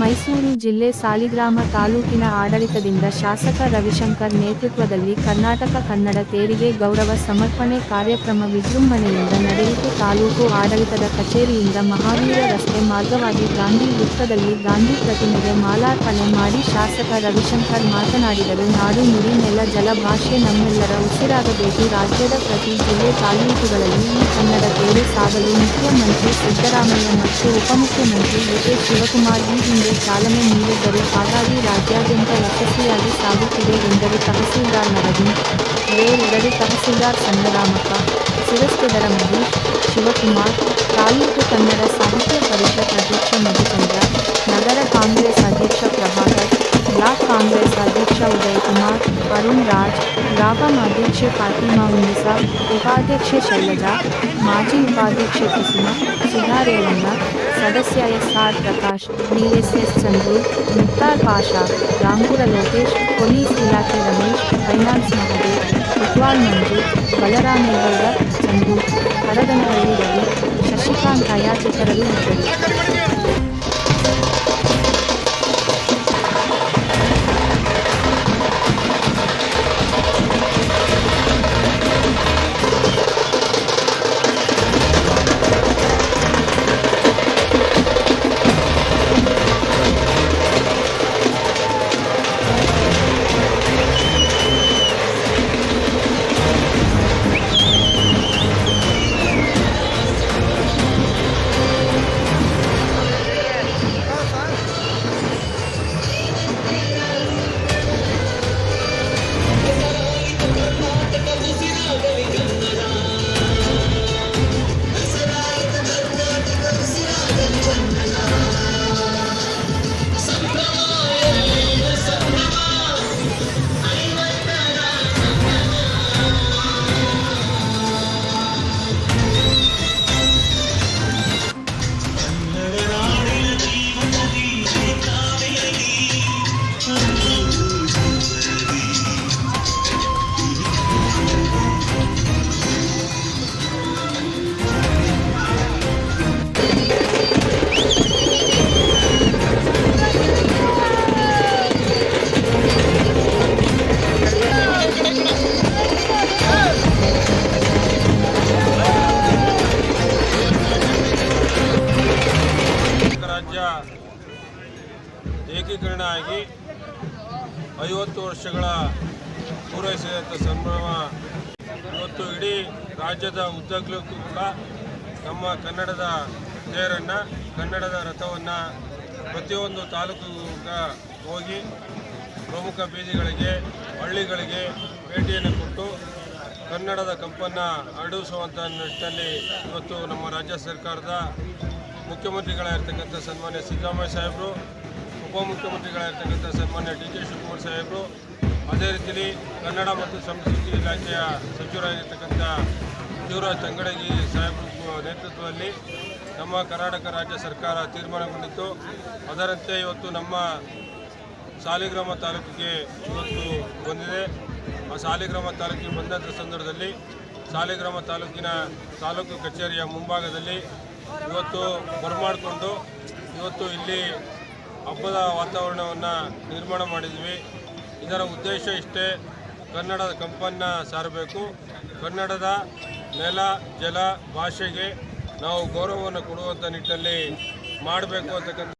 ಮೈಸೂರು ಜಿಲ್ಲೆ ಸಾಲಿಗ್ರಾಮ ತಾಲೂಕಿನ ಆಡಳಿತದಿಂದ ಶಾಸಕ ರವಿಶಂಕರ್ ನೇತೃತ್ವದಲ್ಲಿ ಕರ್ನಾಟಕ ಕನ್ನಡ ತೆರಿಗೆ ಗೌರವ ಸಮರ್ಪಣೆ ಕಾರ್ಯಕ್ರಮ ವಿಜೃಂಭಣೆಯಿಂದ ನಡೆಯಿತು ತಾಲೂಕು ಆಡಳಿತದ ಕಚೇರಿಯಿಂದ ಮಹಾವೀರ ರಸ್ತೆ ಮಾರ್ಗವಾಗಿ ಗಾಂಧಿ ವೃತ್ತದಲ್ಲಿ ಗಾಂಧಿ ಪ್ರತಿಮೆಗೆ ಮಾಲಾರ್ಪಣೆ ಮಾಡಿ ಶಾಸಕ ರವಿಶಂಕರ್ ಮಾತನಾಡಿದರು. ನಾಡು ನುಡಿ ನೆಲ ಜಲ ಭಾಷೆ ನಮ್ಮೆಲ್ಲರ ಉಸಿರಾಗಬೇಕು. ರಾಜ್ಯದ ಪ್ರತಿ ಜಿಲ್ಲೆ ತಾಲೂಕುಗಳಲ್ಲಿ ಈ ಕನ್ನಡ ತೇರು ಸಾಗಲು ಮುಖ್ಯಮಂತ್ರಿ ಸಿದ್ದರಾಮಯ್ಯ ಮತ್ತು ಉಪಮುಖ್ಯಮಂತ್ರಿ ಕೆ ಶಿವಕುಮಾರ್ ಈ ಚಾಲನೆ ನೀಡಿದ್ದರು ಹಾಗಾಗಿ ರಾಜ್ಯಾದ್ಯಂತ ಯಶಸ್ವಿಯಾಗಿ ಸಾಗುತ್ತಿದೆ ಎಂದರು ತಹಸೀಲ್ದಾರ್ ನರವಿಂದ್ ಎರಡು ತಹಸೀಲ್ದಾರ್ ಸಂಗರಾಮಪ್ಪ ಶಿರಸ್ತೇದರ ಮಹೇಶ್, ಶಿವಕುಮಾರ್, ತಾಲೂಕು ಉದಯಕುಮಾರ್ ಅರುಣ್ ರಾಜ್ ಗ್ರಾಪಂ ಅಧ್ಯಕ್ಷೆ ಫಾತಿಮಾ ಉನ್ನಿಸಾ ಉಪಾಧ್ಯಕ್ಷೆ ಶೈಲಜಾ ಮಾಜಿ ಉಪಾಧ್ಯಕ್ಷೆ ಕುಸುಮ ಸುಧಾರೇವಣ್ಣ ಸದಸ್ಯ S R Prakash DSS Chandru Mukhtar Pasha Rampura Lokesh police ಇಲಾಖೆ ರಮೇಶ್ ಫೈನಾನ್ಸ್ ಮಹದೇವ್ ಕುಟ್ವಾಲ್ ಮಂಜು ಬಲರಾಮೇಗೌಡ ಚಂದು ಹರದನಹಳ್ಳಿ ರವಿ ಶಶಿಕಾಂತ್ ಛಾಯಾಚಿತ್ರರು ಇದ್ದರು ಐವತ್ತು ವರ್ಷಗಳ ಪೂರೈಸಿದಂಥ ಸಂಭ್ರಮ ಇವತ್ತು ಇಡೀ ರಾಜ್ಯದ ಉದ್ದಗಲಕ್ಕೂ ಕೂಡ ನಮ್ಮ ಕನ್ನಡದ ತೇರನ್ನು, ಕನ್ನಡದ ರಥವನ್ನು ಪ್ರತಿಯೊಂದು ತಾಲೂಕಿಗೆ ಹೋಗಿ ಪ್ರಮುಖ ಬೀದಿಗಳಿಗೆ, ಹಳ್ಳಿಗಳಿಗೆ ಭೇಟಿಯನ್ನು ಕೊಟ್ಟು ಕನ್ನಡದ ಕಂಪನ್ನು ಹರಡಿಸುವಂಥ ನಿಟ್ಟಿನಲ್ಲಿ ಇವತ್ತು ನಮ್ಮ ರಾಜ್ಯ ಸರ್ಕಾರದ ಮುಖ್ಯಮಂತ್ರಿಗಳಾಗಿರ್ತಕ್ಕಂಥ ಸನ್ಮಾನ್ಯ ಸಿದ್ದರಾಮಯ್ಯ ಸಾಹೇಬರು ಉಪಮುಖ್ಯಮಂತ್ರಿಗಳಾಗಿರ್ತಕ್ಕಂಥ ಸನ್ಮಾನ್ಯ ಡಿ ಕೆ ಶಿವಕುಮಾರ್ ಸಾಹೇಬರು, ಅದೇ ರೀತಿಯಲ್ಲಿ ಕನ್ನಡ ಮತ್ತು ಸಂಸ್ಕೃತಿ ಇಲಾಖೆಯ ಸಚಿವರಾಗಿರ್ತಕ್ಕಂಥ ಶಿವರಾಜ್ ತಂಗಡಗಿ ಸಾಹೇಬ್ರ ನೇತೃತ್ವದಲ್ಲಿ ನಮ್ಮ ಕರ್ನಾಟಕ ರಾಜ್ಯ ಸರ್ಕಾರ ತೀರ್ಮಾನಗೊಂಡಿತ್ತು ಅದರಂತೆ ಇವತ್ತು ನಮ್ಮ ಸಾಲಿಗ್ರಾಮ ತಾಲೂಕಿಗೆ ಇವತ್ತು ಬಂದಿದೆ. ಆ ಸಾಲಿಗ್ರಾಮ ತಾಲೂಕಿಗೆ ಬಂದಂಥ ಸಂದರ್ಭದಲ್ಲಿ ಸಾಲಿಗ್ರಾಮ ತಾಲೂಕಿನ ತಾಲೂಕು ಕಚೇರಿಯ ಮುಂಭಾಗದಲ್ಲಿ ಇವತ್ತು ಬರಮಾಡಿಕೊಂಡು ಇವತ್ತು ಇಲ್ಲಿ ಹಬ್ಬದ ವಾತಾವರಣವನ್ನು ನಿರ್ಮಾಣ ಮಾಡಿದ್ವಿ. ಇದರ ಉದ್ದೇಶ ಇಷ್ಟೇ, ಕನ್ನಡದ ಕಂಪನ್ನ ಸಾರಬೇಕು. ಕನ್ನಡದ ನೆಲ, ಜಲ, ಭಾಷೆಗೆ ನಾವು ಗೌರವವನ್ನು ಕೊಡುವಂಥ ನಿಟ್ಟಿನಲ್ಲಿ ಮಾಡಬೇಕು ಅಂತಕ್ಕಂಥ